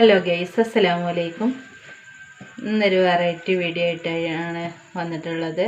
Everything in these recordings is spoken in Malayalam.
ഹലോ ഗൈസ് അസ്സലാമു അലൈക്കും ഇന്നൊരു വെറൈറ്റി വീഡിയോ ആയിട്ടാണ് വന്നിട്ടുള്ളത്.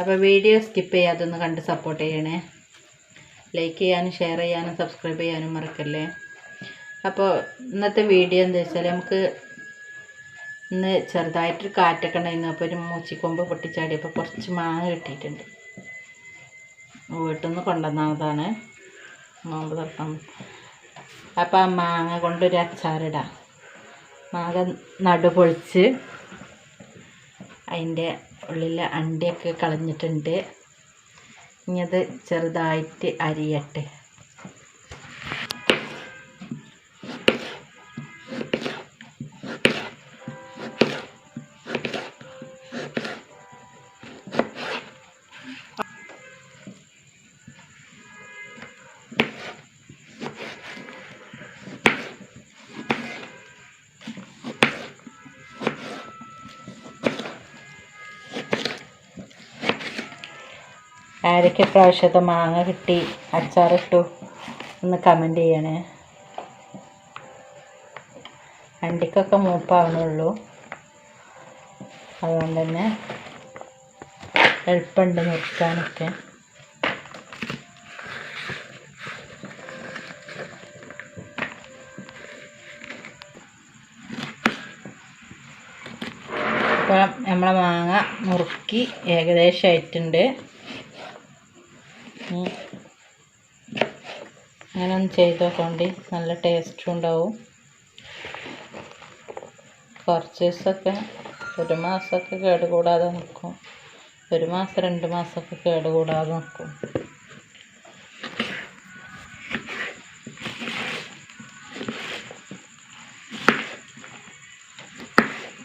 അപ്പോൾ വീഡിയോ സ്കിപ്പ് ചെയ്യാതൊന്ന് കണ്ട് സപ്പോർട്ട് ചെയ്യണേ. ലൈക്ക് ചെയ്യാനും ഷെയർ ചെയ്യാനും സബ്സ്ക്രൈബ് ചെയ്യാനും മറക്കല്ലേ? അപ്പോൾ ഇന്നത്തെ വീഡിയോ എന്താ വെച്ചാൽ നമുക്ക് ഇന്ന് ചെറുതായിട്ടൊരു കാറ്റൊക്കെ ഉണ്ടായിരുന്നു. അപ്പോൾ ഒരു മൂച്ചിക്കൊമ്പ് പൊട്ടിച്ചാടിയപ്പോൾ കുറച്ച് മാങ്ങ കിട്ടിയിട്ടുണ്ട്. വീട്ടിൽ നിന്ന് കൊണ്ടുവന്നതാണ്. നോമ്പ് തുറക്കാൻ അപ്പം ആ മാങ്ങ കൊണ്ടൊരു അച്ചാറിടാം. മാങ്ങ നടു പൊളിച്ച് അതിന്റെ ഉള്ളിലെ അണ്ടിയൊക്കെ കളഞ്ഞിട്ടുണ്ട്. ഇനി അത് ചെറുതായിട്ട് അരിയട്ടെ. ആരൊക്കെ പ്രാവശ്യത്തെ മാങ്ങ കിട്ടി? അച്ചാറിട്ടു. ഒന്ന് കമന്റ് ചെയ്യണേ. അണ്ടിക്കൊക്കെ മൂപ്പാവണുള്ളൂ. അതുകൊണ്ട് തന്നെ എളുപ്പമുണ്ട് നിർത്താനൊക്കെ. അപ്പം നമ്മളെ മാങ്ങ മുറുക്കി ഏകദേശം ആയിട്ടുണ്ട്. അങ്ങനെ ഒന്ന് ചെയ്ത് നോക്കണ്ടി നല്ല ടേസ്റ്റും ഉണ്ടാവും. കുറച്ച് ദിവസമൊക്കെ ഒരു മാസമൊക്കെ കേടുകൂടാതെ നിൽക്കും ഒരു മാസം രണ്ട് മാസമൊക്കെ കേടുകൂടാതെ നിൽക്കും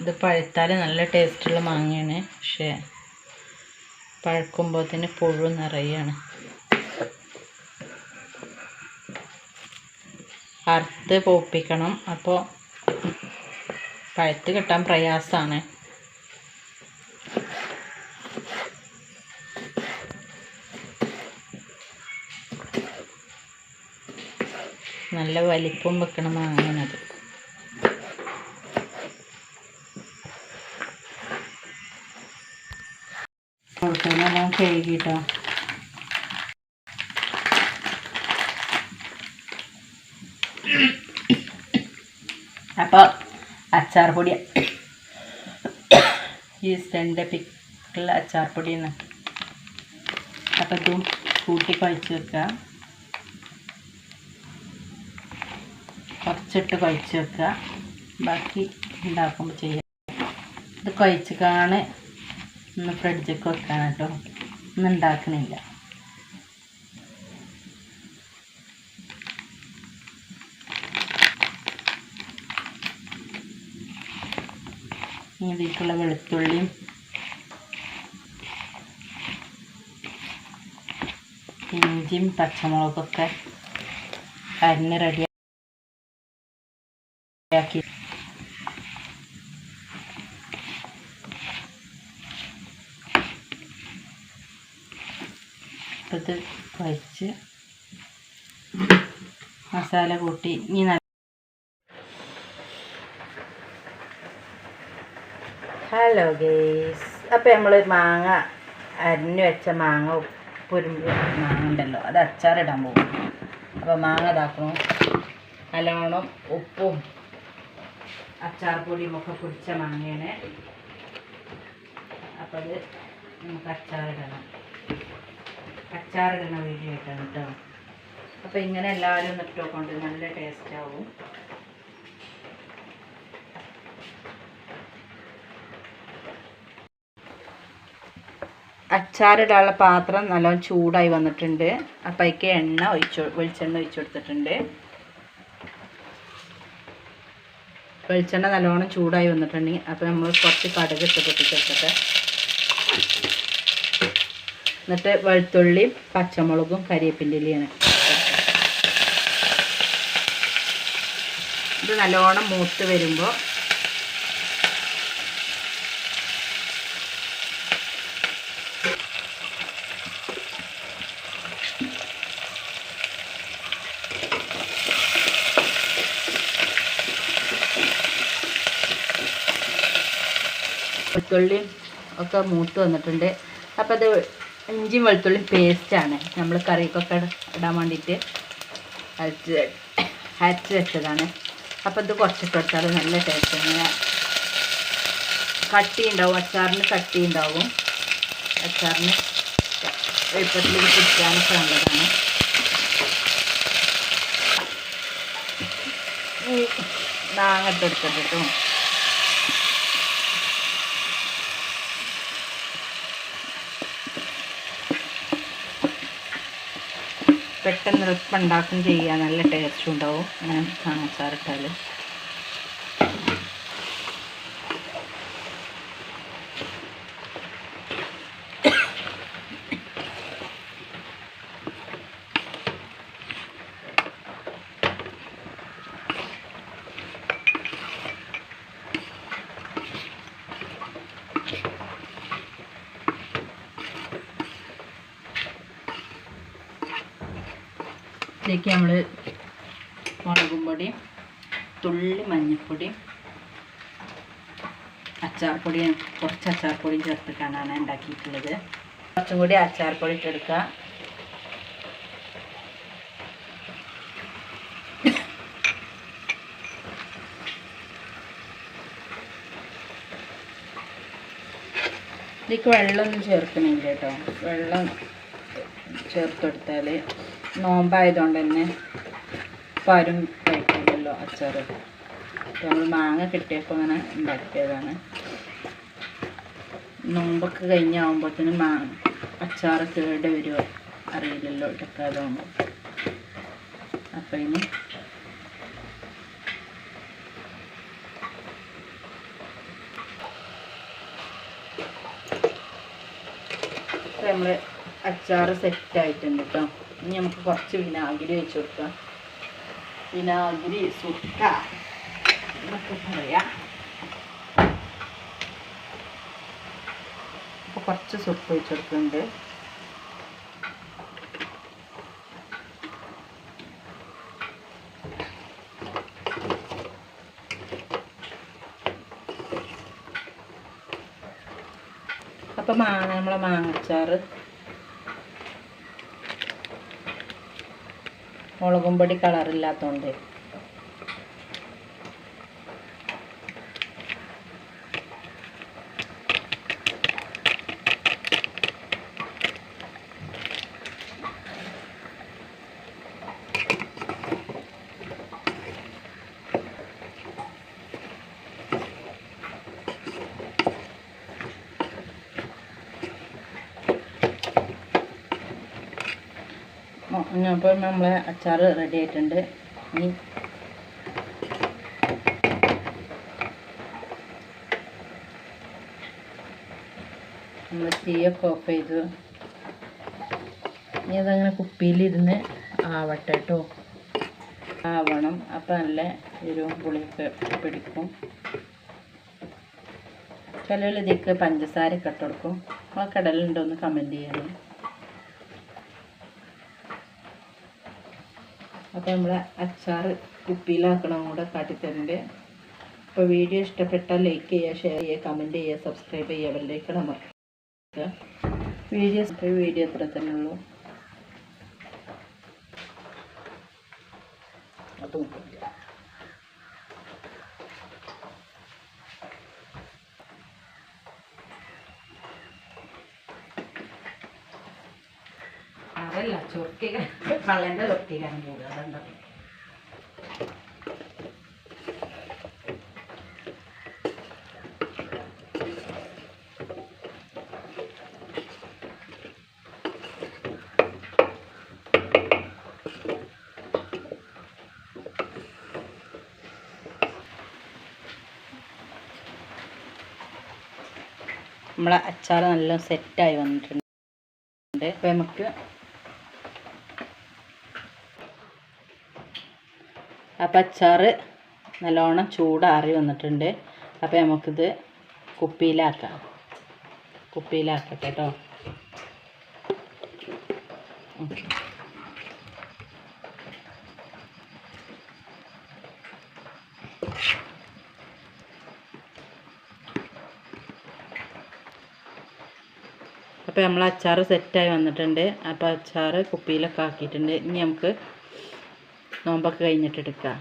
ഇത് പഴുത്താൽ നല്ല ടേസ്റ്റുള്ള മാങ്ങയാണ്. പക്ഷേ പഴുക്കുമ്പോഴത്തേന് പുഴു നിറയാണ്. അറുത്ത് പോപ്പിക്കണം. അപ്പോൾ പഴുത്ത് കിട്ടാൻ പ്രയാസമാണ് നല്ല വലിപ്പം വെക്കണം മാങ്ങാനത്. ഞാൻ കഴുകിട്ടോ? അപ്പോൾ അച്ചാർ പൊടി. ഈസ്റ്റന്റെ പിക്കിൾ അച്ചാർ പൊടിയാണ് അപ്പോൾ ഇതും കൂട്ടി കുഴച്ച് വെക്കുക. കുറച്ചിട്ട് കുഴച്ച് വെക്കുക. ബാക്കി ഉണ്ടാക്കുമ്പോൾ ചെയ്യാം. ഇത് കുഴച്ചിക്കാണ് ഒന്ന് ഫ്രിഡ്ജിലേക്ക് വെക്കാൻ കേട്ടോ. ഇന്ന് ഉണ്ടാക്കണില്ല. ഇതിലേക്കുള്ള വെളുത്തുള്ളിയും ഇഞ്ചിയും പച്ചമുളകൊക്കെ അരിഞ്ഞ് റെഡിയാക്കി ഇത് കുഴച്ച് മസാല കൂട്ടി ഇനി ഹലോ ഗേസ് അപ്പോൾ നമ്മൾ മാങ്ങ അരിഞ്ഞു വെച്ച മാങ്ങ ഉപ്പുരുമ്പ് മാങ്ങ ഉണ്ടല്ലോ. അത് അച്ചാറിടാൻ പോകും അപ്പോൾ മാങ്ങ ഇതാക്കണം. നല്ലോണം ഉപ്പും അച്ചാർ പൊടിയും ഒക്കെ പിടിച്ച മാങ്ങയാണ് അപ്പോൾ അത് നമുക്ക് അച്ചാറിടണം. അച്ചാറിടണ വീഡിയോ ആയിട്ടാണ് കേട്ടോ. അപ്പോൾ ഇങ്ങനെ എല്ലാവരും ഒന്ന് ഇട്ടോ കൊണ്ട് നല്ല ടേസ്റ്റ് അച്ചാറിടാനുള്ള പാത്രം നല്ലോണം ചൂടായി വന്നിട്ടുണ്ട്. അപ്പം എണ്ണ ഒഴിച്ചു വെളിച്ചെണ്ണ ഒഴിച്ചു കൊടുത്തിട്ടുണ്ട്. വെളിച്ചെണ്ണ നല്ലോണം ചൂടായി വന്നിട്ടുണ്ടെങ്കിൽ അപ്പോൾ നമ്മൾ കുറച്ച് കടുക് ഇട്ട് പൊട്ടിച്ചെടുത്തിട്ട് എന്നിട്ട് വെളുത്തുള്ളിയും പച്ചമുളകും കരിയേപ്പിന്റെ ഇലയാണ്. ഇത് നല്ലോണം മൂത്ത് വരുമ്പോൾ വെളുത്തുള്ളിയും ഒക്കെ മൂത്ത് വന്നിട്ടുണ്ട്. അപ്പോൾ അത് ഇഞ്ചിയും വെളുത്തുള്ളിയും പേസ്റ്റാണ് നമ്മൾ കറിക്കൊക്കെ ഇടാൻ വേണ്ടിയിട്ട് അരച്ച് അരച്ച് വെച്ചതാണ്. അപ്പോൾ ഇത് കുറച്ചിട്ട് കൊടുത്താൽ നല്ല ടേസ്റ്റ് ഇങ്ങനെ കട്ടി ഉണ്ടാവും. അച്ചാറിന് കട്ടി ഉണ്ടാവും. അച്ചാറിന് എളുപ്പത്തിൽ കുടിക്കാനൊക്കെ നല്ലതാണ്. ഈ മാങ്ങ ഇട്ടെടുത്തിട്ട് കേട്ടോ പെട്ടെന്ന് എളുപ്പം ചെയ്യാൻ നല്ല ടേസ്റ്റും ഉണ്ടാവും. അങ്ങനെ മാങ്ങച്ചാറിട്ടാൽ ഇതിലേക്ക് നമ്മൾ മുളകും പൊടി തുള്ളി മഞ്ഞൾപ്പൊടി അച്ചാർപ്പൊടി കുറച്ച് അച്ചാർപ്പൊടി ചേർത്തിട്ടാണ് ഉണ്ടാക്കിയിട്ടുള്ളത്. കുറച്ചും കൂടി അച്ചാർപ്പൊടി ഇട്ടെടുക്കുക ഇതിലേക്ക് വെള്ളമൊന്നും ചേർക്കണില്ല കേട്ടോ. വെള്ളം ചേർത്തെടുത്താൽ നോമ്പായതുകൊണ്ട് തന്നെ പരും കഴിക്കില്ലല്ലോ അച്ചാറ്. നമ്മൾ മാങ്ങ കിട്ടിയപ്പോൾ അങ്ങനെ ഉണ്ടാക്കിയതാണ്. നോമ്പൊക്കെ കഴിഞ്ഞാവുമ്പോഴത്തേനും മാ അച്ചാറ് കേട് വരുമോ അറിയില്ലല്ലോ ഇടക്കാതാവുമ്പോൾ അപ്പം ഇനി നമ്മൾ അച്ചാറ് സെറ്റ് ആയിട്ടുണ്ട് കേട്ടോ ഇനി നമുക്ക് കുറച്ച് വിനാഗിരി വെച്ച് കൊടുക്കാം. വിനാഗിരി സുക്ക എന്നൊക്കെ പറയാം. അപ്പോൾ കുറച്ച് സുപ്പ് വെച്ച് കൊടുക്കുന്നുണ്ട്. അപ്പം മാങ്ങ നമ്മളെ മാങ്ങച്ചാറ്. മുളകും പൊടി കളറില്ലാത്തതുകൊണ്ട് അപ്പോൾ നമ്മളെ അച്ചാർ റെഡി ആയിട്ടുണ്ട്. ഇനി നമ്മൾ തീയൊക്കെ ഓഫ് ചെയ്തു. ഇനി അതങ്ങനെ കുപ്പിയിലിരുന്ന് ആവട്ടെ കേട്ടോ ആവണം. അപ്പം നല്ല എരിവും പുളിയൊക്കെ പിടിക്കും. ചിലർ ഇതിലേക്ക് പഞ്ചസാരയൊക്കെ ഇട്ട് കൊടുക്കും. നമ്മളെ കടലുണ്ടോ എന്ന് കമന്റ് ചെയ്യണം അപ്പോൾ നമ്മൾ അച്ചാർ കുപ്പിയിലാക്കണം കൂടെ കാട്ടിത്തരുന്നുണ്ട് അപ്പോൾ വീഡിയോ ഇഷ്ടപ്പെട്ടാൽ ലൈക്ക് ചെയ്യുക ഷെയർ ചെയ്യുക കമന്റ് ചെയ്യുക സബ്സ്ക്രൈബ് ചെയ്യുക അവരിലേക്ക് അമർത്തുക. വീഡിയോ വീഡിയോ അത്ര തന്നെ ഉള്ളൂ. അതും അതല്ല ചൊറുക്കി കള്ളന്റെ കൂടുക നമ്മളെ അച്ചാർ നല്ല സെറ്റായി വന്നിട്ടുണ്ട്. അപ്പോൾ നമുക്ക് അപ്പം അച്ചാറ് നല്ലോണം ചൂടാറി വന്നിട്ടുണ്ട്. അപ്പോൾ നമുക്കിത് കുപ്പിയിലാക്കാം. കുപ്പിയിലാക്കട്ടെ കേട്ടോ അപ്പം അപ്പോൾ നമ്മൾ അച്ചാറ് സെറ്റായി വന്നിട്ടുണ്ട്. അപ്പോൾ അച്ചാറ് കുപ്പിയിലൊക്കെ ആക്കിയിട്ടുണ്ട്. ഇനി നമുക്ക് നോമ്പൊക്കെ കഴിഞ്ഞിട്ട് എടുക്കാം